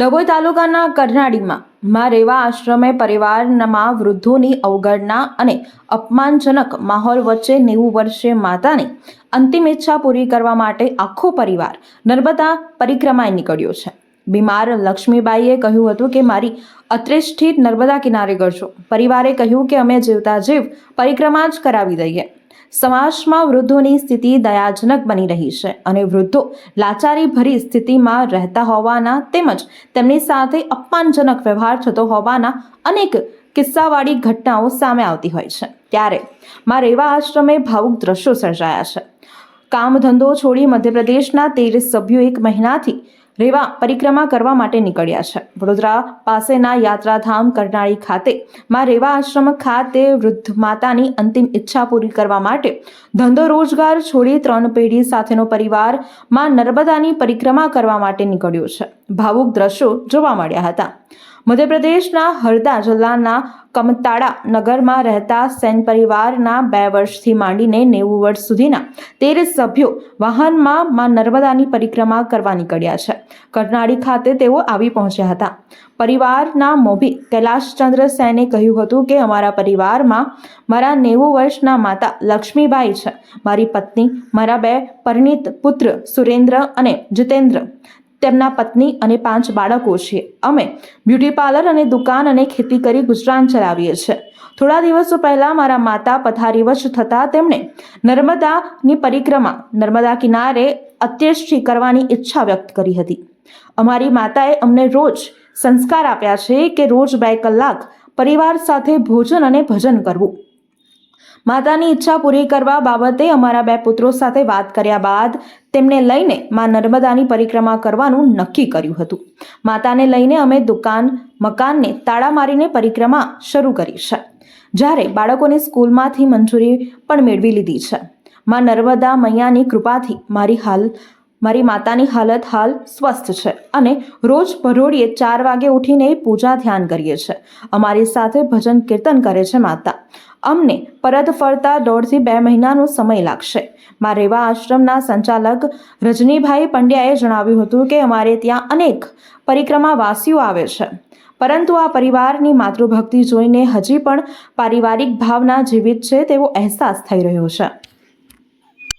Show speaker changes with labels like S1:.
S1: ડભોઈ તાલુકાના કરનાળીમાં માં રેવા આશ્રમે પરિવારમાં વૃદ્ધોની અવગણના અને અપમાનજનક માહોલ વચ્ચે નેવું વર્ષે માતાની અંતિમ ઈચ્છા પૂરી કરવા માટે આખો પરિવાર નર્મદા પરિક્રમાએ નીકળ્યો છે. બીમાર લક્ષ્મીબાઈએ કહ્યું હતું કે, મારી અત્રેષ્ઠિત નર્મદા કિનારે કરશો પરિવારે કહ્યું કે, અમે જીવતા જીવ પરિક્રમા જ કરાવી દઈએ. સમાજમાં વૃદ્ધોની સ્થિતિ દયાજનક બની રહી છે અને વૃદ્ધો લાચારી ભરી સ્થિતિમાં રહેતા હોવાના તેમજ તેમની સાથે અપમાનજનક વ્યવહાર થતો હોવાના અનેક કિસ્સાવાળી ઘટનાઓ સામે આવતી હોય છે. ત્યારે માં રેવા આશ્રમે ભાવુક દ્રશ્યો સર્જાયા છે. કામ ધંધો છોડી મધ્યપ્રદેશના તેર સભ્યો એક મહિનાથી રેવા પરિક્રમા કરવા માટે નીકળ્યા છે. વડોદરા પાસેના યાત્રાધામ કરનાળી ખાતે માં રેવા આશ્રમ ખાતે વૃદ્ધ માતાની અંતિમ ઈચ્છા પૂરી કરવા માટે ધંધો રોજગાર છોડી ત્રણ પેઢી સાથેનો પરિવારમાં નર્મદાની પરિક્રમા કરવા માટે નીકળ્યો છે. ભાવુક દ્રશ્યો જોવા મળ્યા હતા. મધ્યપ્રદેશના હરદા જિલ્લાના કમતાળા નગરમાં રહેતા સેન પરિવારના બે વર્ષથી માંડીને નેવું વર્ષ સુધીના તેર સભ્યો વાહનમાં માં નર્મદાની પરિક્રમા કરવા નીકળ્યા છે. કરનાળી ખાતે તેઓ આવી પહોંચ્યા હતા. પરિવારના મોભી કૈલાશચંદ્ર સેને કહ્યું હતું કે, અમારા પરિવારમાં મારા નેવું વર્ષના માતા લક્ષ્મીબાઈ છે. મારી પત્ની, મારા બે પરિણીત પુત્ર સુરેન્દ્ર અને જીતેન્દ્ર. તેમના પત્ની અને પાંચ બાળકો છે. અમે બ્યુટી પાર્લર અને દુકાન અને ખેતી કરી ગુજરાન ચલાવીએ છીએ થોડા દિવસો પહેલા મારા માતા પથારીવશ થતાં તેમણે નર્મદાની પરિક્રમા, નર્મદા કિનારે અત્યેષ્ટિ કરવાની ઈચ્છા વ્યક્ત કરી હતી. અમારી માતાએ અમને રોજ સંસ્કાર આપ્યા છે કે રોજ બે કલાક પરિવાર સાથે ભોજન અને ભજન કરવું. માતાની ઈચ્છા પૂરી કરવા બાબતે અમારા બે પુત્રો સાથે વાત કર્યા બાદ તેમને લઈને માં નર્મદાની પરિક્રમા કરવાનું નક્કી કર્યું હતું. માતાને લઈને અમે દુકાન, મકાનને તાળા મારીને પરિક્રમા શરૂ કરી છે. જ્યારે બાળકોને સ્કૂલમાંથી મંજૂરી પણ મેળવી લીધી છે. માં નર્મદા મૈયાની કૃપાથી મારી હાલ મારી માતાની હાલત હાલ સ્વસ્થ છે અને રોજ ભરોડીએ ચાર વાગે ઉઠીને પૂજા ધ્યાન કરીએ છીએ અમારી સાથે ભજન કીર્તન કરે છે માતા. અમને પરત ફરતા દોઢથી બે મહિનાનો સમય લાગશે. મા રેવા આશ્રમના સંચાલક રજનીભાઈ પંડ્યાએ જણાવ્યું હતું કે અમારે ત્યાં અનેક પરિક્રમાવાસીઓ આવે છે. પરંતુ આ પરિવારની માતૃભક્તિ જોઈને હજી પણ પારિવારિક ભાવના જીવિત છે તેવો અહેસાસ થઈ રહ્યો છે.